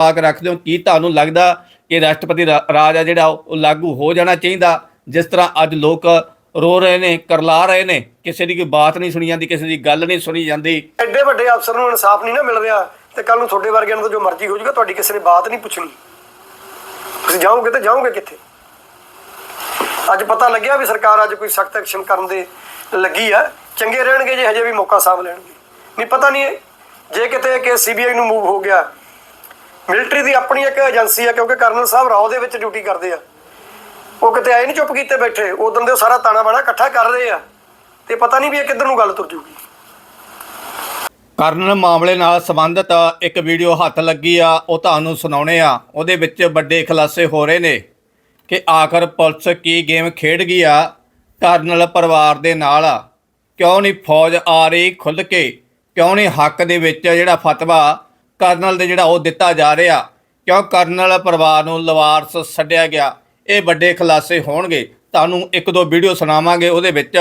ਪਾਕ ਰੱਖਦੇ ਹੋ, ਕੀ ਤੁਹਾਨੂੰ ਲੱਗਦਾ ਕਿ ਰਾਸ਼ਟਰਪਤੀ ਰਾਜ ਆ ਜਿਹੜਾ, ਉਹ ਲਾਗੂ ਹੋ ਜਾਣਾ ਚਾਹੀਦਾ? ਜਿਸ ਤਰ੍ਹਾਂ ਅੱਜ ਲੋਕ ਰੋ ਰਹੇ ਨੇ, ਕਰਲਾ ਰਹੇ ਨੇ, ਕਿਸੇ ਦੀ ਕੋਈ ਬਾਤ ਨਹੀਂ ਸੁਣੀ ਜਾਂਦੀ, ਕਿਸੇ ਦੀ ਗੱਲ ਨਹੀਂ ਸੁਣੀ ਜਾਂਦੀ। ਐਡੇ ਵੱਡੇ ਅਫਸਰ ਨੂੰ ਇਨਸਾਫ ਨਹੀਂ ਨਾ ਮਿਲ ਰਿਹਾ, ਤੇ ਕੱਲ ਨੂੰ ਤੁਹਾਡੇ ਵਰਗਿਆਂ ਨੂੰ ਜੋ ਮਰਜ਼ੀ ਹੋ ਜਾਊਗਾ, ਤੁਹਾਡੀ ਕਿਸੇ ਨੇ ਬਾਤ ਨਹੀਂ ਪੁੱਛਣੀ। ਤੁਸੀਂ ਜਾਓਗੇ ਤੇ ਜਾਓਗੇ ਕਿੱਥੇ? ਅੱਜ ਪਤਾ ਲੱਗਿਆ ਵੀ ਸਰਕਾਰ ਅੱਜ ਕੋਈ ਸਖਤ ਐਕਸ਼ਨ ਕਰਨ ਦੇ ਲੱਗੀ ਆ, ਚੰਗੇ ਰਹਿਣਗੇ ਜੇ ਹਜੇ ਵੀ ਮੌਕਾ ਸਾਂਭ ਲੈਣਗੇ। ਨਹੀਂ ਪਤਾ ਨਹੀਂ, ਜੇ ਕਿਤੇ ਕਿ ਸੀਬੀਆਈ ਨੂੰ ਮੂਵ ਹੋ ਗਿਆ ਮਿਲਟਰੀ ਦੀ ਆਪਣੀ ਇੱਕ ਏਜੰਸੀ ਆ ਕਿਉਂਕਿ ਕਰਨਲ ਸਾਹਿਬ ਰਾਓ ਦੇ ਵਿੱਚ ਡਿਊਟੀ ਕਰਦੇ ਆ। ਉਹ ਕਿਤੇ ਆਏ ਨਹੀਂ ਚੁੱਪ ਕੀਤੇ ਬੈਠੇ। ਉਦੋਂ ਦੇ ਸਾਰਾ ਤਾਣਾ ਬਾਣਾ ਇਕੱਠਾ ਕਰ ਰਹੇ ਆ। ਤੇ ਪਤਾ ਨਹੀਂ ਵੀ ਇਹ ਕਿੱਧਰ ਨੂੰ ਗੱਲ ਤੁਰ ਜੂਗੀ। ਕਰਨਲ ਮਾਮਲੇ ਨਾਲ ਸੰਬੰਧਿਤ ਇੱਕ ਵੀਡੀਓ ਹੱਥ ਲੱਗੀ ਆ, ਉਹ ਤੁਹਾਨੂੰ ਸੁਣਾਉਣੇ ਆ। ਉਹਦੇ ਵਿੱਚ ਵੱਡੇ ਖੁਲਾਸੇ ਹੋ ਰਹੇ ਨੇ ਕਿ ਆਖਰ ਪੁਲਿਸ ਕੀ ਗੇਮ ਖੇਡ ਗਈ ਆ, ਕਰਨਲ ਪਰਿਵਾਰ ਦੇ ਨਾਲ ਕਿਉਂ ਨਹੀਂ ਫੌਜ ਆ ਰਹੀ ਖੁੱਲ ਕੇ? ਕਿਉਂ ਨਹੀਂ ਹੱਕ ਦੇ ਵਿੱਚ ਜਿਹੜਾ ਫਤਵਾ ਕਰਨਲ ਦੇ ਜਿਹੜਾ ਉਹ ਦਿੱਤਾ ਜਾ ਰਿਹਾ, ਕਿਉਂ ਕਰਨਲ ਪਰਿਵਾਰ ਨੂੰ ਲਵਾਰਸ ਛੱਡਿਆ ਗਿਆ? ਇਹ ਵੱਡੇ ਖੁਲਾਸੇ ਹੋਣਗੇ। ਤੁਹਾਨੂੰ ਇੱਕ ਦੋ ਵੀਡੀਓ ਸੁਣਾਵਾਂਗੇ, ਉਹਦੇ ਵਿੱਚ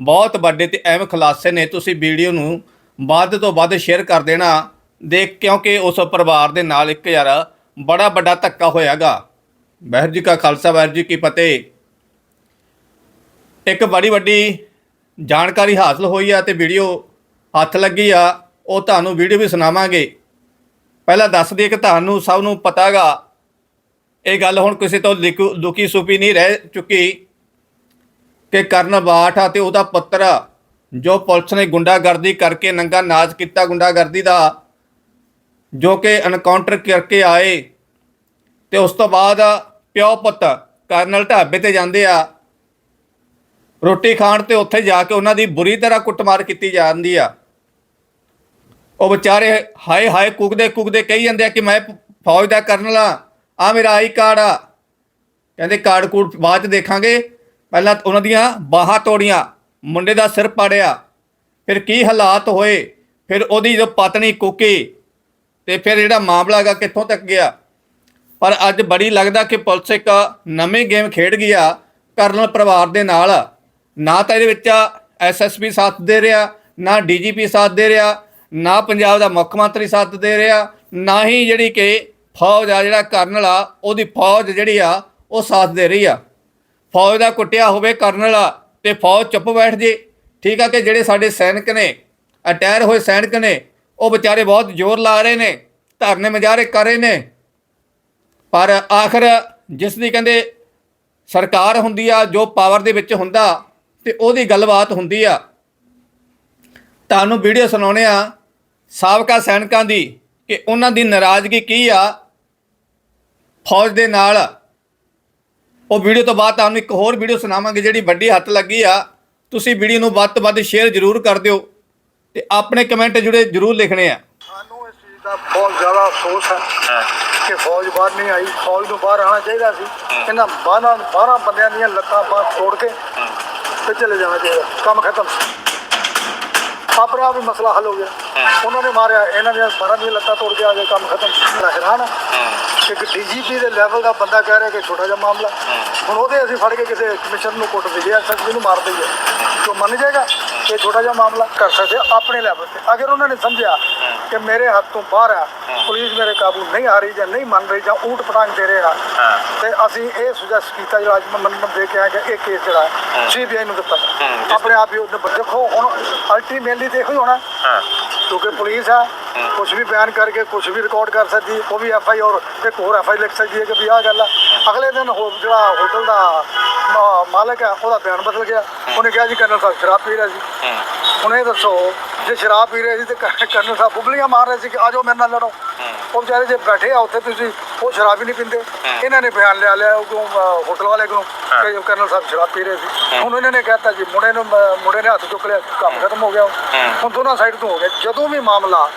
ਬਹੁਤ ਵੱਡੇ ਤੇ ਅਹਿਮ ਖੁਲਾਸੇ ਨੇ। ਤੁਸੀਂ ਵੀਡੀਓ ਨੂੰ ਵੱਧ ਤੋਂ ਵੱਧ ਸ਼ੇਅਰ ਕਰ ਦੇਣਾ। ਦੇਖ, ਕਿਉਂਕਿ ਉਸ ਪਰਿਵਾਰ ਦੇ ਨਾਲ ਇੱਕ ਯਾਰ ਬੜਾ ਵੱਡਾ ਧੱਕਾ ਹੋਇਆਗਾ। ਵਾਹਿਗੁਰੂ ਜੀ ਕਾ ਖਾਲਸਾ, ਵਾਹਿਗੁਰੂ ਜੀ ਕੀ ਫਤਿਹ। ਇੱਕ ਬੜੀ ਵੱਡੀ ਜਾਣਕਾਰੀ ਹਾਸਲ ਹੋਈ ਆ ਤੇ ਵੀਡੀਓ ਹੱਥ ਲੱਗੀ ਆ। ਉਹ ਤੁਹਾਨੂੰ ਵੀਡੀਓ ਵੀ ਸੁਣਾਵਾਂਗੇ। ਪਹਿਲਾਂ ਦੱਸ ਦਈਏ ਕਿ ਤੁਹਾਨੂੰ ਸਭ ਨੂੰ ਪਤਾਗਾ, ਇਹ ਗੱਲ ਹੁਣ ਕਿਸੇ ਤੋਂ ਲਿਕੂ- ਲੁਕੀ ਸੁਪੀ ਨਹੀਂ ਰਹਿ ਚੁੱਕੀ ਕਿ ਕਰਨ ਬਾਠ ਅਤੇ ਉਹਦਾ ਪੁੱਤਰ ਜੋ ਪੁਲਿਸ ਨੇ ਗੁੰਡਾਗਰਦੀ ਕਰਕੇ ਨੰਗਾ ਨਾਚ ਕੀਤਾ ਗੁੰਡਾਗਰਦੀ ਦਾ, ਜੋ ਕਿ ਐਨਕਾਊਂਟਰ ਕਰਕੇ ਆਏ ਤੇ ਉਸ ਤੋਂ ਬਾਅਦ ਪਿਓ ਪੁੱਤ ਕਰਨਲ ਢਾਬੇ ਤੇ ਜਾਂਦੇ ਆ। ਰੋਟੀ ਖਾਣ ਤੇ ਉੱਥੇ ਜਾ ਕੇ ਉਹਨਾਂ ਦੀ ਬੁਰੀ ਤਰ੍ਹਾਂ ਕੁੱਟਮਾਰ ਕੀਤੀ ਜਾਂਦੀ ਆ। ਉਹ ਵਿਚਾਰੇ ਹਾਏ ਹਾਏ ਕੁਗਦੇ ਕੁਗਦੇ ਕਹੀ ਜਾਂਦੇ ਆ ਕਿ ਮੈਂ ਫੌਜ ਦਾ ਕਰਨਲ ਆ ਆ ਮੇਰਾ ਆਈ ਕਾਰਡ ਆ। ਕਹਿੰਦੇ ਕਾਰਡ ਕੂਡ ਬਾਅਦ ਚ ਦੇਖਾਂਗੇ। ਪਹਿਲਾਂ ਉਹਨਾਂ ਦੀਆਂ ਬਾਹਾਂ ਤੋੜੀਆਂ, ਮੁੰਡੇ ਦਾ ਸਿਰ ਪਾੜਿਆ। ਫਿਰ ਕੀ ਹਾਲਾਤ ਹੋਏ? ਫਿਰ ਉਹਦੀ ਜੋ ਪਤਨੀ ਕੁੱਕੀ, ਤੇ ਫਿਰ ਜਿਹੜਾ ਮਾਮਲਾ ਹੈਗਾ ਕਿੱਥੋਂ ਤੱਕ ਗਿਆ? ਪਰ ਅੱਜ ਬੜੀ ਲੱਗਦਾ ਕਿ ਪੁਲਿਸ ਇੱਕ ਨਵੀਂ ਗੇਮ ਖੇਡ ਗਈ ਆ ਕਰਨਲ ਪਰਿਵਾਰ ਦੇ ਨਾਲ। ਨਾ ਤਾਂ ਇਹਦੇ ਵਿੱਚ ਐਸਐਸਪੀ ਸਾਥ ਦੇ ਰਿਹਾ, ਨਾ ਡੀਜੀਪੀ ਸਾਥ ਦੇ ਰਿਹਾ ਨਾ ਪੰਜਾਬ ਦਾ ਮੁੱਖ ਮੰਤਰੀ ਸਾਥ ਦੇ ਰਿਹਾ, ਨਾ ਹੀ ਜਿਹੜੀ ਕਿ ਫੌਜ ਆ, ਜਿਹੜਾ ਕਰਨਲ ਆ, ਉਹਦੀ ਫੌਜ ਜਿਹੜੀ ਆ, ਉਹ ਸਾਥ ਦੇ ਰਹੀ ਆ। ਫੌਜ ਦਾ ਕੁੱਟਿਆ ਹੋਵੇ ਕਰਨਲ ਆ, ਤੇ ਫੌਜ ਚੁੱਪ ਬੈਠ ਜੇ। ਠੀਕ ਆ ਕਿ ਜਿਹੜੇ ਸਾਡੇ ਸੈਨਿਕ ਨੇ, ਅਟੈਰ ਹੋਏ ਸੈਨਿਕ ਨੇ, ਉਹ ਵਿਚਾਰੇ ਬਹੁਤ ਜ਼ੋਰ ਲਾ ਰਹੇ ਨੇ, ਧਰਨੇ ਮਜਾਰੇ ਕਰ ਰਹੇ ਨੇ। ਪਰ ਆਖਰ ਜਿਸ ਦੀ ਕਹਿੰਦੇ ਸਰਕਾਰ ਹੁੰਦੀ ਆ, ਜੋ ਪਾਵਰ ਦੇ ਵਿੱਚ ਹੁੰਦਾ, ਤੇ ਉਹਦੀ ਗੱਲਬਾਤ ਹੁੰਦੀ ਆ। ਤੁਹਾਨੂੰ ਵੀਡੀਓ ਸੁਣਾਉਣੇ ਆ ਸਾਬਕਾ ਸੈਨਿਕਾਂ ਦੀ ਕਿ ਉਹਨਾਂ ਦੀ ਨਾਰਾਜ਼ਗੀ ਕੀ ਆ? ਫੌਜ ਦੇ ਨਾਲ। ਉਹ ਵੀਡੀਓ ਤੋਂ ਬਾਅਦ ਤੁਹਾਨੂੰ ਇੱਕ ਹੋਰ ਵੀਡੀਓ ਸੁਣਾਵਾਂਗੇ ਜਿਹੜੀ ਵੱਡੀ ਹੱਥ ਲੱਗੀ ਆ। ਤੁਸੀਂ ਵੀਡੀਓ ਨੂੰ ਵੱਧ ਤੋਂ ਵੱਧ ਸ਼ੇਅਰ ਜ਼ਰੂਰ ਕਰ ਦਿਓ ਤੇ ਆਪਣੇ ਕਮੈਂਟ ਜੁੜੇ ਜ਼ਰੂਰ ਲਿਖਣੇ ਆ। ਸਾਨੂੰ ਇਸ ਚੀਜ਼ ਦਾ ਬਹੁਤ ਜ਼ਿਆਦਾ ਅਫਸੋਸ ਹੈ ਕਿ ਫੌਜ ਬਾਹਰ ਨਹੀਂ ਆਈ। ਫੌਜ ਨੂੰ ਬਾਹਰ ਆਉਣਾ ਚਾਹੀਦਾ ਸੀ। ਇਹਨਾਂ 12 12 ਬੰਦਿਆਂ ਦੀਆਂ ਲੱਤਾਂ ਬਾਹਰ ਤੋੜ ਕੇ ਤੇ ਚਲੇ ਜਾਣਾ ਚਾਹੀਦਾ। ਕੰਮ ਖਤਮ। ਆਪਣੇ ਆਪ ਹੀ ਮਸਲਾ ਹੱਲ ਹੋ ਗਿਆ। ਉਹਨਾਂ ਨੇ ਮਾਰਿਆ ਇਹਨਾਂ ਦੀਆਂ 12 ਦੀਆਂ ਲੱਤਾਂ ਤੋੜ ਕੇ ਆ ਗਏ ਕੰਮ ਖਤਮ ਹੈਰਾਨ ਹਾਂ। ਕਿ ਇੱਕ ਡੀਜੀਪੀ ਦੇ ਲੈਵਲ ਦਾ ਬੰਦਾ ਕਹਿ ਰਿਹਾ ਕਿ ਛੋਟਾ ਜਿਹਾ ਮਾਮਲਾ। ਹੁਣ ਉਹਦੇ ਅਸੀਂ ਫੜ ਕੇ ਕਿਸੇ ਕਮਿਸ਼ਨ ਨੂੰ ਕੁੱਟ ਦਈਏ ਐਸਐਸਪੀ ਨੂੰ ਮਾਰ ਦਈਏ। ਤਾਂ ਮੰਨ ਜਾਏਗਾ ਕਿ ਛੋਟਾ ਜਿਹਾ ਮਾਮਲਾ ਕਰ ਸਕਦੇ ਆਪਣੇ ਲੈਵਲ ਤੇ। ਅਗਰ ਉਹਨਾਂ ਨੇ ਸਮਝਿਆ ਕਿ ਮੇਰੇ ਹੱਥ ਤੋਂ ਬਾਹਰ ਆ ਪੁਲਿਸ ਮੇਰੇ ਕਾਬੂ ਨਹੀਂ ਆ ਰਹੀ ਜਾਂ ਨਹੀਂ ਮੰਨ ਰਹੀ ਜਾਂ ਊਟ ਪਟਾਂਗ ਦੇ ਰਹੇ। ਆ ਤੇ ਅਸੀਂ ਇਹ ਸੁਜੈਸਟ ਕੀਤਾ ਜਿਹੜਾ ਅੱਜ ਮੈਂ ਮੰਨ ਦੇ ਕੇ ਆਇਆ ਕਿ ਇਹ ਕੇਸ ਜਿਹੜਾ ਸੀਬੀਆਈ ਨੂੰ ਦਿੱਤਾ। ਆਪਣੇ ਆਪ ਹੀ ਉਹਨੇ ਦੇਖੋ ਹੁਣ ਅਲਟੀਮੇਟਲੀ ਦੇਖੋ ਹੀ ਹੋਣਾ। ਕਿਉਂਕਿ ਪੁਲਿਸ ਆ ਕੁਝ ਵੀ ਬਿਆਨ ਕਰਕੇ ਕੁਝ ਵੀ ਰਿਕਾਰਡ ਕਰ ਸਕਦੀ ਹੈ। ਉਹ ਵੀ ਐਫ ਆਈ ਔਰ ਇੱਕ ਹੋਰ ਐਫ ਆਈ ਲਿਖ ਸਕਦੀ ਹੈ ਕਿ ਵੀ ਆਹ ਗੱਲ ਆ। ਅਗਲੇ ਦਿਨ ਹੋ- ਜਿਹੜਾ ਹੋਟਲ ਦਾ ਮਾਲਕ ਆ ਉਹਦਾ ਬਿਆਨ ਬਦਲ ਗਿਆ। ਉਹਨੇ ਕਿਹਾ ਜੀ ਕਰਨਲ ਸਾਹਿਬ ਸ਼ਰਾਬ ਪੀ ਰਿਹਾ ਸੀ। ਹੁਣ ਇਹ ਦੱਸੋ ਜੇ ਸ਼ਰਾਬ ਪੀ ਰਹੇ ਸੀ ਤੇ ਕ- ਕਰਨਲ ਸਾਹਿਬ ਬੁਬਲੀਆਂ ਮਾਰ ਰਹੇ ਸੀ ਕਿ ਆਜੋ ਮੇਰੇ ਨਾਲ ਲੜੋ। ਉਹ ਵਿਚਾਰੇ ਜੇ ਬੈਠੇ ਆ ਉੱਥੇ ਤੁਸੀਂ ਉਹ ਸ਼ਰਾਬ ਹੀ ਨਹੀਂ ਪੀਂਦੇ। ਇਹਨਾਂ ਨੇ ਬਿਆਨ ਲਿਆ ਲਿਆ ਉਹ ਹੋਟਲ ਵਾਲੇ ਕੋਲੋਂ ਕਿ ਕਰਨਲ ਸਾਹਿਬ ਸ਼ਰਾਬ ਪੀ ਰਹੇ ਸੀ। ਹੁਣ ਇਹਨਾਂ ਨੇ ਕਹਿਤਾ ਜੀ ਮੁੰਡੇ ਨੂੰ ਮੁੰਡੇ ਨੇ ਹੱਥ ਚੁੱਕ ਲਿਆ ਕੰਮ ਖਤਮ ਹੋ ਗਿਆ। ਹੁਣ ਦੋਨਾਂ ਸਾਈਡ ਤੋਂ ਹੋ ਗਿਆ। ਜਦੋਂ ਵੀ ਮਾਮਲਾ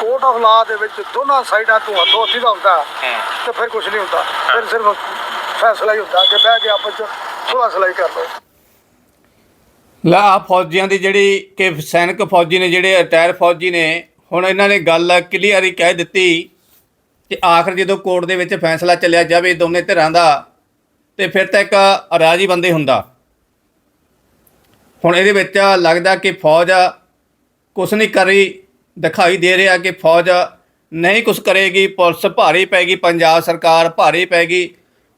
ਕੋਰਟ ਆਫ ਲਾ ਦੇ ਵਿੱਚ ਦੋਨਾਂ ਸਾਈਡਾਂ ਤੋਂ ਹੱਥੋਂ ਹੱਥੀ ਦਾ ਹੁੰਦਾ ਤੇ ਫਿਰ ਕੁਝ ਨਹੀਂ ਹੁੰਦਾ। ਫਿਰ ਸਿਰਫ ਫੈਸਲਾ ਹੀ ਹੁੰਦਾ ਕਿ ਬਹਿ ਕੇ ਆਪਸ ਚ ਸੁਲਾ ਸਲਾਈ ਕਰ ਲਓ। ਲਾ ਫੌਜੀਆਂ ਦੀ ਜਿਹੜੀ ਕਿ ਸੈਨਿਕ ਫੌਜੀ ਨੇ, ਜਿਹੜੇ ਰਿਟਾਇਰ ਫੌਜੀ ਨੇ, ਹੁਣ ਇਹਨਾਂ ਨੇ ਗੱਲ ਕਲੀਅਰ ਹੀ ਕਹਿ ਦਿੱਤੀ ਕਿ ਆਖਰ ਜਦੋਂ ਕੋਰਟ ਦੇ ਵਿੱਚ ਫੈਸਲਾ ਚੱਲਿਆ ਜਾਵੇ ਦੋਨੇ ਧਿਰਾਂ ਦਾ, ਤੇ ਫਿਰ ਤਾਂ ਇੱਕ ਰਾਜੀ ਬੰਦੇ ਹੁੰਦਾ। ਹੁਣ ਇਹਦੇ ਵਿੱਚ ਲੱਗਦਾ ਕਿ ਫੌਜ ਕੁਛ ਨਹੀਂ ਕਰ ਰਹੀ, ਦਿਖਾਈ ਦੇ ਰਿਹਾ ਕਿ ਫੌਜ ਨਹੀਂ ਕੁਛ ਕਰੇਗੀ, ਪੁਲਿਸ ਭਾਰੀ ਪੈਗੀ ਪੰਜਾਬ ਸਰਕਾਰ ਭਾਰੀ ਪੈਗੀ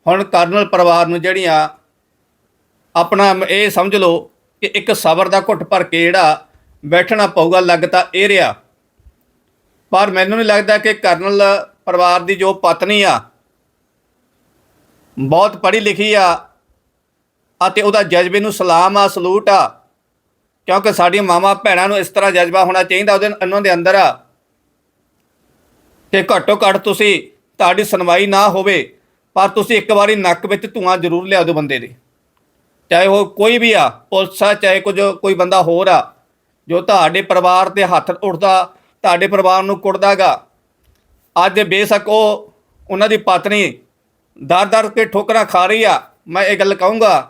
ਹੁਣ ਕਰਨਲ ਪਰਿਵਾਰ ਨੂੰ ਜਿਹੜੀਆਂ ਆਪਣਾ ਇਹ ਸਮਝ ਲਓ ਕਿ ਇੱਕ ਸਬਰ ਦਾ ਘੁੱਟ ਭਰ ਕੇ ਜਿਹੜਾ ਬੈਠਣਾ ਪਊਗਾ ਲੱਗ ਤਾਂ ਇਹ ਰਿਹਾ। ਪਰ ਮੈਨੂੰ ਨਹੀਂ ਲੱਗਦਾ ਕਿ ਕਰਨਲ ਪਰਿਵਾਰ ਦੀ ਜੋ ਪਤਨੀ ਆ, ਬਹੁਤ ਪੜ੍ਹੀ ਲਿਖੀ ਆ ਅਤੇ ਉਹਦਾ ਜਜ਼ਬੇ ਨੂੰ ਸਲਾਮ ਆ, ਸਲੂਟ ਆ, ਕਿਉਂਕਿ ਸਾਡੀਆਂ ਮਾਵਾਂ ਭੈਣਾਂ ਨੂੰ ਇਸ ਤਰ੍ਹਾਂ ਜਜ਼ਬਾ ਹੋਣਾ ਚਾਹੀਦਾ ਉਹਦੇ ਉਹਨਾਂ ਦੇ ਅੰਦਰ ਆ ਕਿ ਘੱਟੋ ਘੱਟ ਤੁਸੀਂ ਤੁਹਾਡੀ ਸੁਣਵਾਈ ਨਾ ਹੋਵੇ, ਪਰ ਤੁਸੀਂ ਇੱਕ ਵਾਰੀ ਨੱਕ ਵਿੱਚ ਧੂਆਂ ਜ਼ਰੂਰ ਲਿਆ ਦਿਓ ਬੰਦੇ ਦੇ। ਚਾਹੇ ਉਹ ਕੋਈ ਵੀ ਆ, ਪੁਲਿਸ ਆ, ਚਾਹੇ ਕੁਝ ਕੋਈ ਬੰਦਾ ਹੋਰ ਆ, ਜੋ ਤੁਹਾਡੇ ਪਰਿਵਾਰ ਤੇ ਹੱਥ ਉੱਠਦਾ ਤੁਹਾਡੇ ਪਰਿਵਾਰ ਨੂੰ ਕੁੱਟਦਾਗਾ, ਅੱਜ ਬੇਸ਼ੱਕ ਉਹ ਉਹਨਾਂ ਦੀ ਪਤਨੀ ਦਰ ਦਰ ਕੇ ਠੋਕਰਾਂ ਖਾ ਰਹੀ ਆ। ਮੈਂ ਇਹ ਗੱਲ ਕਹੂੰਗਾ,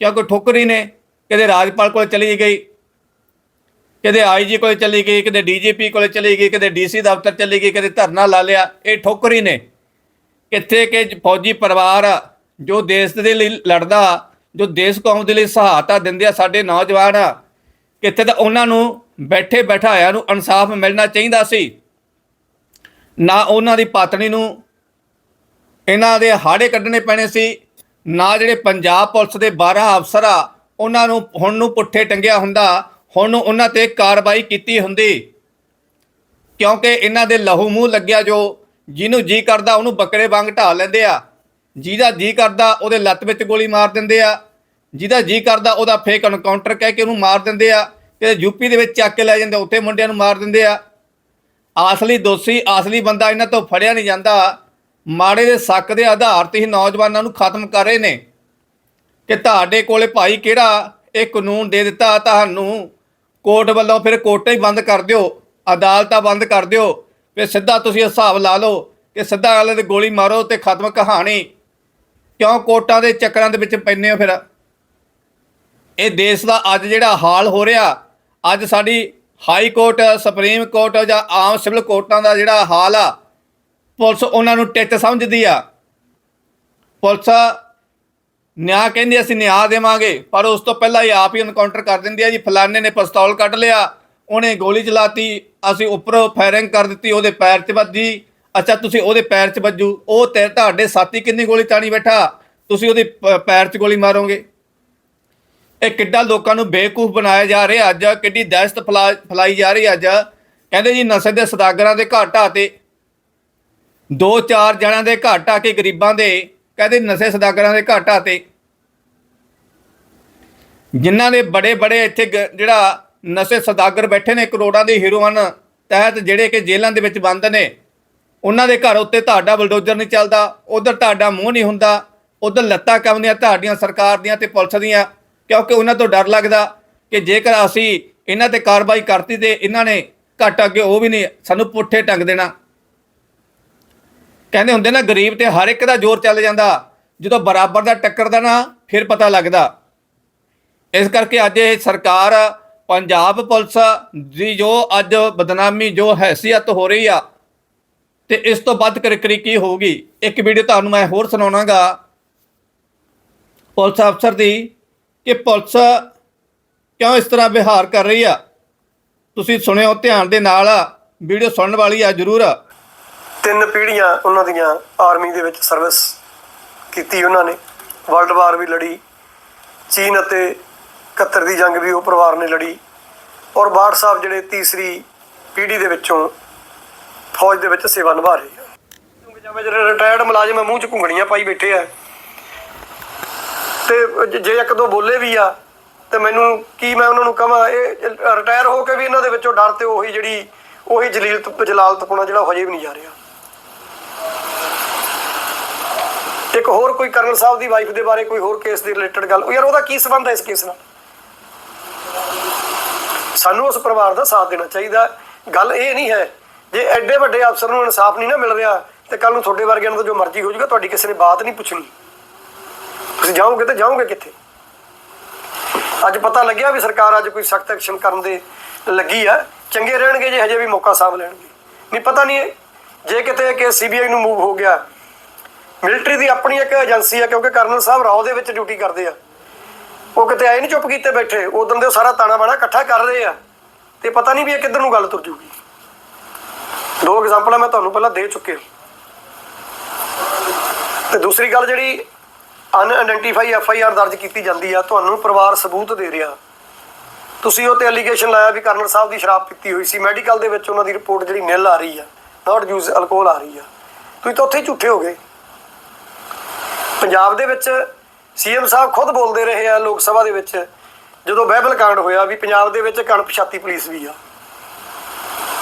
ਕਿਉਂਕਿ ਠੋਕਰੀ ਨੇ ਕਦੇ ਰਾਜਪਾਲ ਕੋਲ ਚਲੀ ਗਈ, ਕਿਤੇ ਆਈਜੀ ਕੋਲ ਚਲੀ ਗਈ, ਕਿਤੇ ਡੀਜੀਪੀ ਕੋਲ ਚਲੀ ਗਈ, ਕਿਤੇ ਡੀਸੀ ਦਫ਼ਤਰ ਚਲੀ ਗਈ ਕਦੇ ਧਰਨਾ ਲਾ ਲਿਆ, ਇਹ ਠੋਕਰੀ ਨੇ। ਕਿੱਥੇ ਕਿ ਫੌਜੀ ਪਰਿਵਾਰ ਜੋ ਦੇਸ਼ ਦੇ ਲਈ ਲੜਦਾ ਜੋ ਦੇਸ਼ ਕੌਮ ਦੇ ਲਈ ਸਹਾਇਤਾ ਦਿੰਦੇ ਆ ਸਾਡੇ ਨੌਜਵਾਨ ਆ ਕਿੱਥੇ ਤਾਂ ਉਹਨਾਂ ਨੂੰ ਬੈਠੇ ਬਿਠਾਇਆ ਨੂੰ ਇਨਸਾਫ ਮਿਲਣਾ ਚਾਹੀਦਾ ਸੀ। ਨਾ ਉਹਨਾਂ ਦੀ ਪਤਨੀ ਨੂੰ ਇਹਨਾਂ ਦੇ ਹਾੜੇ ਕੱਢਣੇ ਪੈਣੇ ਸੀ, ਨਾ ਜਿਹੜੇ ਪੰਜਾਬ ਪੁਲਿਸ ਦੇ 12 ਅਫਸਰ ਆ, ਉਹਨਾਂ ਨੂੰ ਹੁਣ ਨੂੰ ਪੁੱਠੇ ਟੰਗਿਆ ਹੁੰਦਾ, ਹੁਣ ਉਹਨਾਂ ਤੇ ਕਾਰਵਾਈ ਕੀਤੀ ਹੁੰਦੀ। ਕਿਉਂਕਿ ਇਹਨਾਂ ਦੇ ਲਹੂ ਮੂੰਹ ਲੱਗਿਆ ਜੋ ਜਿਹਨੂੰ ਜੀ ਕਰਦਾ ਉਹਨੂੰ ਬੱਕਰੇ ਵਾਂਗ ਢਾ ਲੈਂਦੇ ਆ। ਜਿਹਦਾ ਜੀ ਕਰਦਾ, ਉਹਦੇ ਲੱਤ ਵਿੱਚ ਗੋਲੀ ਮਾਰ ਦਿੰਦੇ ਆ। ਜਿਹਦਾ ਜੀ ਕਰਦਾ, ਉਹਦਾ ਫੇਕ ਐਨਕਾਊਂਟਰ ਕਹਿ ਕੇ ਉਹਨੂੰ ਮਾਰ ਦਿੰਦੇ ਆ। ਤੇ ਯੂਪੀ ਦੇ ਵਿੱਚ ਚੱਕ ਕੇ ਲੈ ਜਾਂਦੇ ਉੱਥੇ ਮੁੰਡਿਆਂ ਨੂੰ ਮਾਰ ਦਿੰਦੇ ਆ। ਅਸਲੀ ਦੋਸ਼ੀ ਅਸਲੀ ਬੰਦਾ ਇਹਨਾਂ ਤੋਂ ਫੜਿਆ ਨਹੀਂ ਜਾਂਦਾ। ਮਾੜੇ ਦੇ ਸ਼ੱਕ ਦੇ ਆਧਾਰ ਤੇ ਹੀ ਨੌਜਵਾਨਾਂ ਨੂੰ ਖਤਮ ਕਰ ਰਹੇ ਨੇ। ਕਿ ਤੁਹਾਡੇ ਕੋਲੇ ਭਾਈ ਕਿਹੜਾ? ਇਹ ਕਾਨੂੰਨ ਦੇ ਦਿੱਤਾ ਤੁਹਾਨੂੰ। ਕੋਰਟ ਵੱਲੋਂ ਫਿਰ ਕੋਰਟਾਂ ਹੀ ਬੰਦ ਕਰ ਦਿਓ। ਅਦਾਲਤਾਂ ਬੰਦ ਕਰ ਦਿਓ। ਫਿਰ ਸਿੱਧਾ ਤੁਸੀਂ ਹਿਸਾਬ ਲਾ ਲਓ ਕਿ ਸਿੱਧਾ ਵਾਲੇ ਤੇ ਗੋਲੀ ਮਾਰੋ ਤੇ ਖਤਮ ਕਹਾਣੀ। ਕਿਉਂ ਕੋਰਟਾਂ ਦੇ ਚੱਕਰਾਂ ਦੇ ਵਿੱਚ ਪੈਂਦੇ ਹੋ ਫਿਰ? ਇਹ ਦੇਸ਼ ਦਾ ਅੱਜ ਜਿਹੜਾ ਹਾਲ ਹੋ ਰਿਹਾ, ਅੱਜ ਸਾਡੀ ਹਾਈ ਕੋਰਟ, ਸੁਪਰੀਮ ਕੋਰਟ ਜਾਂ ਆਮ ਸਿਵਲ ਕੋਰਟਾਂ ਦਾ ਜਿਹੜਾ ਹਾਲ ਆ, ਪੁਲਿਸ ਉਹਨਾਂ ਨੂੰ ਟਿੱਚ ਸਮਝਦੀ ਆ। ਪੁਲਿਸ ਨਿਆਂ ਕਹਿੰਦੀ ਅਸੀਂ ਨਿਆਂ ਦੇਵਾਂਗੇ, ਪਰ ਉਸ ਤੋਂ ਪਹਿਲਾਂ ਹੀ ਆਪ ਹੀ ਐਨਕਾਊਂਟਰ ਕਰ ਦਿੰਦੀ ਆ ਜੀ, ਫਲਾਣੇ ਨੇ ਪਿਸਤੌਲ ਕੱਢ ਲਿਆ, ਉਹਨੇ ਗੋਲੀ ਚਲਾਤੀ, ਅਸੀਂ ਉੱਪਰੋਂ ਫਾਇਰਿੰਗ ਕਰ ਦਿੱਤੀ, ਉਹਦੇ ਪੈਰ 'ਚ ਵੱਜੀ। ਅੱਛਾ, ਤੁਸੀਂ ਉਹਦੇ ਪੈਰ 'ਚ ਵੱਜੂ। ਉਹ ਤੇ ਤੁਹਾਡੇ ਸਾਥੀ ਕਿੰਨੀ ਗੋਲੀ ਤਾਣੀ ਬੈਠਾ? ਤੁਸੀਂ ਉਹਦੇ ਪ- ਪੈਰ 'ਚ ਗੋਲੀ ਮਾਰੋਗੇ। ਇਹ ਕਿੱਡਾ ਲੋਕਾਂ ਨੂੰ ਬੇਵਕੂਫ ਬਣਾਇਆ ਜਾ ਰਿਹਾ ਅੱਜ, ਕਿੱਡੀ ਦਹਿਸ਼ਤ ਫੈਲਾ, ਫੈਲਾਈ ਜਾ ਰਹੀ ਅੱਜ। ਕਹਿੰਦੇ ਜੀ, ਨਸ਼ੇ ਦੇ ਸਦਾਗਰਾਂ ਦੇ ਘਰ ਢਾਹ ਤੇ ਦੋ ਚਾਰ ਜਣਾਂ ਦੇ ਘਰ ਢਾਹ ਕੇ ਗਰੀਬਾਂ ਦੇ। ਕਹਿੰਦੇ ਨਸ਼ੇ ਸਦਾਗਰਾਂ ਦੇ ਘਾਟਾ ਤੇ। ਜਿਨ੍ਹਾਂ ਦੇ ਬੜੇ ਬੜੇ ਇੱਥੇ ਗ- ਜਿਹੜਾ ਨਸ਼ੇ ਸਦਾਗਰ ਬੈਠੇ ਨੇ ਕਰੋੜਾਂ ਦੇ ਹੀਰੋਇਨ ਤਹਿਤ ਜਿਹੜੇ ਕਿ ਜੇਲ੍ਹਾਂ ਦੇ ਵਿੱਚ ਬੰਦ ਨੇ। ਉਹਨਾਂ ਦੇ ਘਰ ਉੱਤੇ ਤੁਹਾਡਾ ਬਲਡੋਜ਼ਰ ਨਹੀਂ ਚੱਲਦਾ, ਉਧਰ ਤੁਹਾਡਾ ਮੂੰਹ ਨਹੀਂ ਹੁੰਦਾ, ਉਧਰ ਲੱਤਾਂ ਕੰਮਦੀਆਂ ਤੁਹਾਡੀਆਂ ਸਰਕਾਰ ਦੀਆਂ ਤੇ ਪੁਲਿਸ ਦੀਆਂ, ਕਿਉਂਕਿ ਉਹਨਾਂ ਤੋਂ ਡਰ ਲੱਗਦਾ ਕਿ ਜੇਕਰ ਅਸੀਂ ਇਹਨਾਂ ਤੇ ਕਾਰਵਾਈ ਕਰਤੀ ਤੇ ਇਹਨਾਂ ਨੇ ਘੱਟ ਅੱਗੇ ਉਹ ਵੀ ਨਹੀਂ, ਸਾਨੂੰ ਪੁੱਠੇ ਟੰਗ ਦੇਣਾ। ਕਹਿੰਦੇ ਹੁੰਦੇ ਨਾ, ਗਰੀਬ ਤੇ ਹਰ ਇੱਕ ਦਾ ਜ਼ੋਰ ਚੱਲ ਜਾਂਦਾ, ਜਦੋਂ ਬਰਾਬਰ ਦਾ ਟੱਕਰਦਾ ਨਾ, ਫਿਰ ਪਤਾ ਲੱਗਦਾ। ਇਸ ਕਰਕੇ ਅੱਜ ਇਹ ਸਰਕਾਰ, ਪੰਜਾਬ ਪੁਲਿਸ ਦੀ ਜੋ ਅੱਜ ਬਦਨਾਮੀ, ਜੋ ਹੈਸੀਅਤ ਹੋ ਰਹੀ ਆ ਤੇ ਇਸ ਤੋਂ ਵੱਧ ਕਰਕਰੀ ਕੀ ਹੋਊਗੀ? ਇੱਕ ਵੀਡੀਓ ਤੁਹਾਨੂੰ ਮੈਂ ਹੋਰ ਸੁਣਾਉਣਾਗਾ। ਪੁਲਿਸ ਅਫਸਰ ਦੀ ਕਿ ਪੁਲਿਸ ਕਿਉਂ ਇਸ ਤਰ੍ਹਾਂ ਵਿਹਾਰ ਕਰ ਰਹੀ ਆ? ਤੁਸੀਂ ਸੁਣਿਓ, ਧਿਆਨ ਦੇ ਨਾਲ ਵੀਡੀਓ ਸੁਣਨ ਵਾਲੀ ਆ ਜ਼ਰੂਰ। ਤਿੰਨ ਪੀੜ੍ਹੀਆਂ ਉਹਨਾਂ ਦੀਆਂ ਆਰਮੀ ਦੇ ਵਿੱਚ ਸਰਵਿਸ ਕੀਤੀ ਉਹਨਾਂ ਨੇ। ਵਰਲਡ ਵਾਰ ਵੀ ਲੜੀ। ਚੀਨ ਅਤੇ 71 ਦੀ ਜੰਗ ਵੀ ਉਹ ਪਰਿਵਾਰ ਨੇ ਲੜੀ। ਔਰ ਬਾੜ ਸਾਹਿਬ ਜਿਹੜੇ ਤੀਸਰੀ ਪੀੜ੍ਹੀ ਦੇ ਵਿੱਚੋਂ ਫੌਜ ਦੇ ਵਿੱਚ ਸੇਵਾ ਨਿਭਾ ਰਹੇ ਆ। ਜਿਵੇਂ ਜਿਹੜੇ ਰਿਟਾਇਰਡ ਮੁਲਾਜ਼ਮ ਮੂੰਹ 'ਚ ਘੁੰਗਣੀਆਂ ਪਾਈ ਬੈਠੇ ਆ। ਤੇ ਜੇ ਇੱਕ ਦੋ ਬੋਲੇ ਵੀ ਆ, ਤੇ ਮੈਨੂੰ ਕੀ ਮੈਂ ਉਹਨਾਂ ਨੂੰ ਕਹਾਂ, ਇਹ ਰਿਟਾਇਰ ਹੋ ਕੇ ਵੀ ਇਹਨਾਂ ਦੇ ਵਿੱਚੋਂ ਡਰ ਤੇ ਉਹੀ ਜਿਹੜੀ, ਉਹੀ ਜਲੀਲਤ ਜਲਾਲਤਪੁਣਾ ਜਿਹੜਾ ਹਜੇ ਵੀ ਨਹੀਂ ਜਾ ਰਿਹਾ। ਇੱਕ ਹੋਰ ਕੋਈ ਕਰਨਲ ਸਾਹਿਬ ਦੀ ਵਾਈਫ ਦੇ ਬਾਰੇ ਕੋਈ ਹੋਰ ਕੇਸ ਦੇ ਰਿਲੇਟਡ ਗੱਲ ਯਾਰ ਉਹਦਾ ਕੀ ਸੰਬੰਧ ਹੈ ਇਸ ਕੇਸ ਨਾਲ? ਸਾਨੂੰ ਉਸ ਪਰਿਵਾਰ ਦਾ ਸਾਥ ਦੇਣਾ ਚਾਹੀਦਾ। ਗੱਲ ਇਹ ਨਹੀਂ ਹੈ ਜੇ ਐਡੇ ਵੱਡੇ ਅਫਸਰ ਨੂੰ ਇਨਸਾਫ ਨਹੀਂ ਨਾ ਮਿਲ ਰਿਹਾ, ਤੇ ਕੱਲ ਨੂੰ ਤੁਹਾਡੇ ਵਰਗਿਆਂ ਨੂੰ ਜੋ ਮਰਜ਼ੀ ਹੋ ਜਾਊਗਾ, ਤੁਹਾਡੀ ਕਿਸੇ ਨੇ ਬਾਤ ਨਹੀਂ ਪੁੱਛਣੀ। ਤੁਸੀਂ ਜਾਓਗੇ ਤੇ ਜਾਓਗੇ ਕਿੱਥੇ? ਅੱਜ ਪਤਾ ਲੱਗਿਆ ਵੀ ਸਰਕਾਰ ਅੱਜ ਕੋਈ ਸਖਤ ਐਕਸ਼ਨ ਕਰਨ ਦੇ ਲੱਗੀ ਆ। ਚੰਗੇ ਰਹਿਣਗੇ ਜੇ ਹਜੇ ਵੀ ਮੌਕਾ ਸਾਂਭ ਲੈਣਗੇ। ਨਹੀਂ, ਪਤਾ ਨਹੀਂ ਜੇ ਕਿਤੇ ਕਿ ਸੀਬੀਆਈ ਨੂੰ ਮੂਵ ਹੋ ਗਿਆ, ਮਿਲਟਰੀ ਦੀ ਆਪਣੀ ਇੱਕ ਏਜੰਸੀ ਆ, ਕਿਉਂਕਿ ਕਰਨਲ ਸਾਹਿਬ ਰਾਓ ਦੇ ਵਿੱਚ ਡਿਊਟੀ ਕਰਦੇ ਆ। ਉਹ ਕਿਤੇ ਆਏ ਨਹੀਂ ਚੁੱਪ ਕੀਤੇ ਬੈਠੇ, ਉਦੋਂ ਦੇ ਸਾਰਾ ਤਾਣਾ ਬਾਣਾ ਇਕੱਠਾ ਕਰ ਰਹੇ ਆ। ਤੇ ਪਤਾ ਨਹੀਂ ਵੀ ਇਹ ਕਿੱਧਰ ਨੂੰ ਗੱਲ ਤੁਰ ਜੂਗੀ ਦੋ ਐਗਜ਼ਾਮਪਲਾਂ ਮੈਂ ਤੁਹਾਨੂੰ ਪਹਿਲਾਂ ਦੇ ਚੁੱਕੇ ਹਾਂ। ਤੇ ਦੂਸਰੀ ਗੱਲ ਜਿਹੜੀ ਅਨਆਇਡੈਂਟੀਫਾਈ ਐਫ ਆਈ ਆਰ ਦਰਜ ਕੀਤੀ ਜਾਂਦੀ ਆ, ਤੁਹਾਨੂੰ ਪਰਿਵਾਰ ਸਬੂਤ ਦੇ ਰਿਹਾ। ਤੁਸੀਂ ਉਹ ਤੇ ਐਲੀਗੇਸ਼ਨ ਲਾਇਆ ਵੀ ਕਰਨਲ ਸਾਹਿਬ ਦੀ ਸ਼ਰਾਬ ਪੀਤੀ ਹੋਈ ਸੀ। ਮੈਡੀਕਲ ਦੇ ਵਿੱਚ ਉਹਨਾਂ ਦੀ ਰਿਪੋਰਟ ਜਿਹੜੀ ਨਿਲ ਆ ਰਹੀ ਆ ਨਾਟ ਯੂਜ਼ ਅਲਕੋਹਲ ਆ ਰਹੀ ਆ। ਤੁਸੀਂ ਤਾਂ ਉੱਥੇ ਝੂਠੇ ਹੋ ਗਏ। ਪੰਜਾਬ ਦੇ ਵਿੱਚ ਸੀਐਮ ਸਾਹਿਬ ਖੁਦ ਬੋਲਦੇ ਰਹੇ ਆ ਲੋਕ ਸਭਾ ਦੇ ਵਿੱਚ, ਜਦੋਂ ਬਹਿਬਲ ਕਾਂਡ ਹੋਇਆ ਵੀ ਪੰਜਾਬ ਦੇ ਵਿੱਚ ਕਣਪਛਾਤੀ ਪੁਲਿਸ ਵੀ ਆ।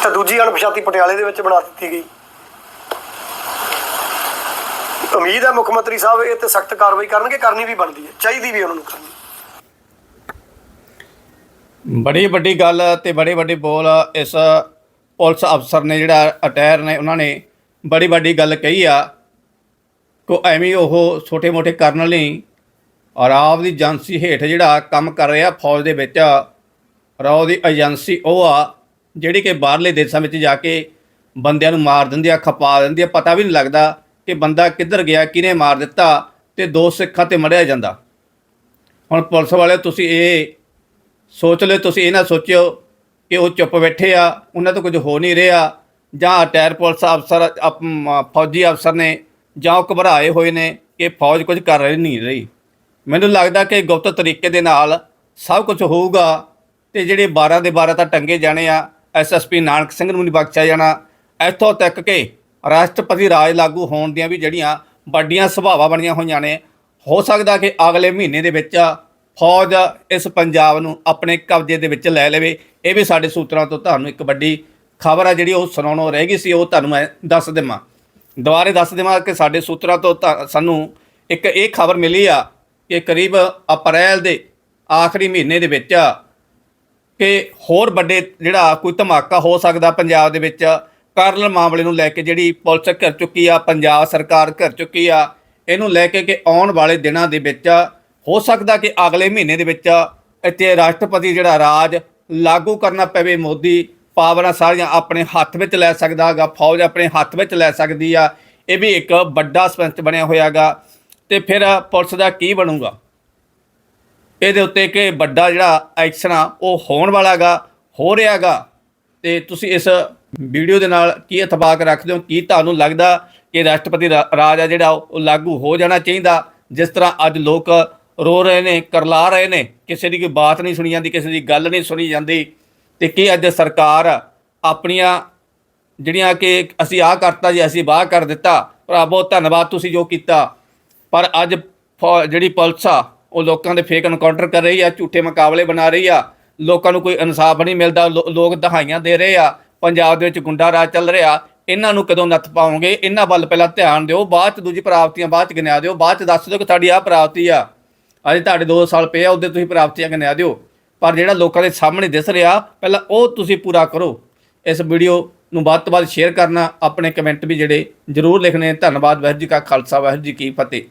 ਤੇ ਦੂਜੀ ਅਣਪਛਾਤੀ ਪਟਿਆਲੇ ਦੇ ਵਿੱਚ ਬਣਾ ਦਿੱਤੀ ਗਈ। ਉਮੀਦ ਹੈ ਮੁੱਖ ਮੰਤਰੀ ਸਾਹਿਬ ਇਹ ਤੇ ਸਖਤ ਕਾਰਵਾਈ ਕਰਨਗੇ, ਕਰਨੀ ਵੀ ਬਣਦੀ ਹੈ, ਚਾਹੀਦੀ ਵੀ ਉਹਨਾਂ ਨੂੰ ਕਰਨੀ। ਬੜੀ ਵੱਡੀ ਗੱਲ ਤੇ ਬੜੇ ਵੱਡੇ ਬੋਲ ਇਸ ਪੁਲਿਸ ਅਫਸਰ ਨੇ ਜਿਹੜਾ ਅਟੈਰ ਨੇ, ਉਹਨਾਂ ਨੇ ਬੜੀ ਵੱਡੀ ਗੱਲ ਕਹੀ ਆ। ਕੋ ਐਵੇਂ ਉਹ ਛੋਟੇ-ਮੋਟੇ ਕਰਨ ਲਈ ਔਰ ਆਪ ਦੀ ਏਜੰਸੀ ਹੇਠ ਜਿਹੜਾ ਕੰਮ ਕਰ ਰਿਹਾ ਫੌਜ ਦੇ ਵਿੱਚ ਰੌ ਦੀ ਏਜੰਸੀ ਉਹ ਆ ਜਿਹੜੇ ਕਿ ਬਾਹਰਲੇ ਦੇਸ਼ਾਂ ਵਿੱਚ ਜਾ ਕੇ ਬੰਦਿਆਂ ਨੂੰ ਮਾਰ ਦਿੰਦੀ ਆ, ਖਪਾ ਦਿੰਦੀ ਆ, ਪਤਾ ਵੀ ਨਹੀਂ ਲੱਗਦਾ ਕਿ ਬੰਦਾ ਕਿੱਧਰ ਗਿਆ, ਕਿਹਨੇ ਮਾਰ ਦਿੱਤਾ ਤੇ ਦੋ ਸਿੱਖਾਂ ਤੇ ਮੜਿਆ ਜਾਂਦਾ। ਹੁਣ ਪੁਲਿਸ ਵਾਲੇ ਤੁਸੀਂ ਇਹ ਸੋਚ ਲਿਓ, ਤੁਸੀਂ ਇਹ ਨਾ ਸੋਚਿਓ ਕਿ ਉਹ ਚੁੱਪ ਬੈਠੇ ਆ, ਉਹਨਾਂ ਤੋਂ ਕੁਝ ਹੋ ਨਹੀਂ ਰਿਹਾ ਜਾਂ ਅਟੈਰ ਪੁਲਿਸ ਅਫਸਰ, ਅਪ- ਫੌਜੀ ਅਫਸਰ ਨੇ ਜਾਂ ਉਹ ਘਬਰਾਏ ਹੋਏ ਨੇ ਕਿ ਫੌਜ ਕੁਝ ਕਰ ਰਹੀ ਨਹੀਂ ਰਹੀ। ਮੈਨੂੰ ਲੱਗਦਾ ਕਿ ਗੁਪਤ ਤਰੀਕੇ ਦੇ ਨਾਲ ਸਭ ਕੁਝ ਹੋਊਗਾ ਤੇ ਜਿਹੜੇ 12 ਦੇ 12 ਤਾਂ ਟੰਗੇ ਜਾਣੇ ਆ ਐਸਐਸਪੀ ਨਾਨਕ ਸਿੰਘ ਨੂੰ ਨਹੀਂ ਬਖਸ਼ਿਆ ਜਾਣਾ। ਇੱਥੋਂ ਤੱਕ ਕਿ ਰਾਸ਼ਟਰਪਤੀ ਰਾਜ ਲਾਗੂ ਹੋਣ ਦੀਆਂ ਵੀ ਜਿਹੜੀਆਂ ਵੱਡੀਆਂ ਸੁਭਾਵਾਂ ਬਣੀਆਂ ਹੋਈਆਂ ਨੇ, ਹੋ ਸਕਦਾ ਕਿ ਅਗਲੇ ਮਹੀਨੇ ਦੇ ਵਿੱਚ ਫੌਜ ਇਸ ਪੰਜਾਬ ਨੂੰ ਆਪਣੇ ਕਬਜ਼ੇ ਦੇ ਵਿੱਚ ਲੈ ਲਵੇ। ਇਹ ਵੀ ਸਾਡੇ ਸੂਤਰਾਂ ਤੋਂ ਤੁਹਾਨੂੰ ਇੱਕ ਵੱਡੀ ਖਬਰ ਆ, ਜਿਹੜੀ ਉਹ ਸੁਣਾਉਣੋਂ ਰਹਿ ਗਈ ਸੀ, ਉਹ ਤੁਹਾਨੂੰ ਮੈਂ ਦੱਸ ਦੇਵਾਂ। ਦੁਬਾਰੇ ਦੱਸ ਦੇਵਾਂ ਕਿ ਸਾਡੇ ਸੂਤਰਾਂ ਤੋਂ ਤਾਂ ਸਾਨੂੰ ਇੱਕ ਇਹ ਖਬਰ ਮਿਲੀ ਆ ਕਿ ਕਰੀਬ ਅਪ੍ਰੈਲ ਦੇ ਆਖਰੀ ਮਹੀਨੇ ਦੇ ਵਿੱਚ ਕਿ ਹੋਰ ਵੱਡੇ ਜਿਹੜਾ ਕੋਈ ਧਮਾਕਾ ਹੋ ਸਕਦਾ ਪੰਜਾਬ ਦੇ ਵਿੱਚ ਕਰਨਲ ਮਾਮਲੇ ਨੂੰ ਲੈ ਕੇ ਜਿਹੜੀ ਪੁਲਿਸ ਘਰ ਚੁੱਕੀ ਆ, ਪੰਜਾਬ ਸਰਕਾਰ ਘਰ ਚੁੱਕੀ ਆ, ਇਹਨੂੰ ਲੈ ਕੇ ਕਿ ਆਉਣ ਵਾਲੇ ਦਿਨਾਂ ਦੇ ਵਿੱਚ, ਹੋ ਸਕਦਾ ਕਿ ਅਗਲੇ ਮਹੀਨੇ ਦੇ ਵਿੱਚ ਇੱਥੇ ਰਾਸ਼ਟਰਪਤੀ ਜਿਹੜਾ ਰਾਜ ਲਾਗੂ ਕਰਨਾ ਪਵੇ, ਮੋਦੀ ਪਾਵਰਾਂ ਸਾਰੀਆਂ ਆਪਣੇ ਹੱਥ ਵਿੱਚ ਲੈ ਸਕਦਾ ਹੈਗਾ, ਫੌਜ ਆਪਣੇ ਹੱਥ ਵਿੱਚ ਲੈ ਸਕਦੀ ਆ, ਇਹ ਵੀ ਇੱਕ ਵੱਡਾ ਸਪੰਚ ਬਣਿਆ ਹੋਇਆਗਾ, ਤੇ ਫਿਰ ਪੁਲਿਸ ਦਾ ਕੀ ਬਣੂਗਾ? ਇਹਦੇ ਉੱਤੇ ਕਿ ਵੱਡਾ ਜਿਹੜਾ ਐਕਸ਼ਨ ਆ, ਉਹ ਹੋਣ ਵਾਲਾਗਾ, ਹੋ ਰਿਹਾਗਾ। ਤੇ ਤੁਸੀਂ ਇਸ ਵੀਡੀਓ ਦੇ ਨਾਲ ਕੀ ਇਤਫਾਕ ਰੱਖਦੇ ਹੋ, ਕੀ ਤੁਹਾਨੂੰ ਲੱਗਦਾ ਕਿ ਰਾਸ਼ਟਰਪਤੀ ਰਾ- ਰਾਜ ਆ ਜਿਹੜਾ, ਉਹ ਲਾਗੂ ਹੋ ਜਾਣਾ ਚਾਹੀਦਾ? ਜਿਸ ਤਰ੍ਹਾਂ ਅੱਜ ਲੋਕ ਰੋ ਰਹੇ ਨੇ, ਕਰਲਾ ਰਹੇ ਨੇ, ਕਿਸੇ ਦੀ ਕੋਈ ਬਾਤ ਨਹੀਂ ਸੁਣੀ ਜਾਂਦੀ, ਕਿਸੇ ਦੀ ਗੱਲ ਨਹੀਂ ਸੁਣੀ ਜਾਂਦੀ। ਤੇ ਕੀ ਅੱਜ ਸਰਕਾਰ ਆਪਣੀਆਂ ਜਿਹੜੀਆਂ ਕਿ ਅਸੀਂ ਆਹ ਕਰਤਾ ਜੀ, ਅਸੀਂ ਬਾਹ ਕਰ ਦਿੱਤਾ ਭਰਾ ਬਹੁਤ ਧੰਨਵਾਦ ਤੁਸੀਂ ਜੋ ਕੀਤਾ। ਪਰ ਅੱਜ ਫੌ- ਜਿਹੜੀ ਪੁਲਿਸ ਆ ਉਹ ਲੋਕਾਂ ਦੇ ਫੇਕ ਐਨਕਾਊਂਟਰ ਕਰ ਰਹੀ ਆ, ਝੂਠੇ ਮੁਕਾਬਲੇ ਬਣਾ ਰਹੀ ਆ। ਲੋਕਾਂ ਨੂੰ ਕੋਈ ਇਨਸਾਫ ਨਹੀਂ ਮਿਲਦਾ, ਲੋ- ਲੋਕ ਦਹਾਈਆਂ ਦੇ ਰਹੇ ਆ। ਪੰਜਾਬ ਦੇ ਵਿੱਚ ਗੁੰਡਾ ਰਾਜ ਚੱਲ ਰਿਹਾ। ਇਹਨਾਂ ਨੂੰ ਕਦੋਂ ਨੱਥ ਪਾਓਗੇ? ਇਹਨਾਂ ਵੱਲ ਪਹਿਲਾਂ ਧਿਆਨ ਦਿਓ, ਬਾਅਦ ਚ ਦੂਜੀ ਪ੍ਰਾਪਤੀਆਂ ਬਾਅਦ ਚ ਗਿਣਿਆ ਦਿਓ। ਬਾਅਦ ਚ ਦੱਸ ਦਿਓ ਕਿ ਤੁਹਾਡੀ ਆਹ ਪ੍ਰਾਪਤੀ ਆ। ਅਜੇ ਤੁਹਾਡੇ 2 ਸਾਲ ਪਏ ਆ, ਉਹਦੇ ਤੁਸੀਂ ਪ੍ਰਾਪਤੀਆਂ ਗਿਣਿਆ ਦਿਓ। ਪਰ ਜਿਹੜਾ ਲੋਕਾਂ ਦੇ ਸਾਹਮਣੇ ਦਿਸ ਰਿਹਾ, ਪਹਿਲਾਂ ਉਹ ਤੁਸੀਂ ਪੂਰਾ ਕਰੋ। ਇਸ ਵੀਡੀਓ ਨੂੰ ਵੱਧ ਤੋਂ ਵੱਧ ਸ਼ੇਅਰ ਕਰਨਾ, ਆਪਣੇ ਕਮੈਂਟ ਵੀ ਜਿਹੜੇ ਜ਼ਰੂਰ ਲਿਖਣੇ। ਧੰਨਵਾਦ, ਵਾਹਿਗੁਰੂ ਜੀ ਕਾ ਖਾਲਸਾ, ਵਾਹਿਗੁਰੂ ਜੀ ਕੀ ਫਤਿਹ।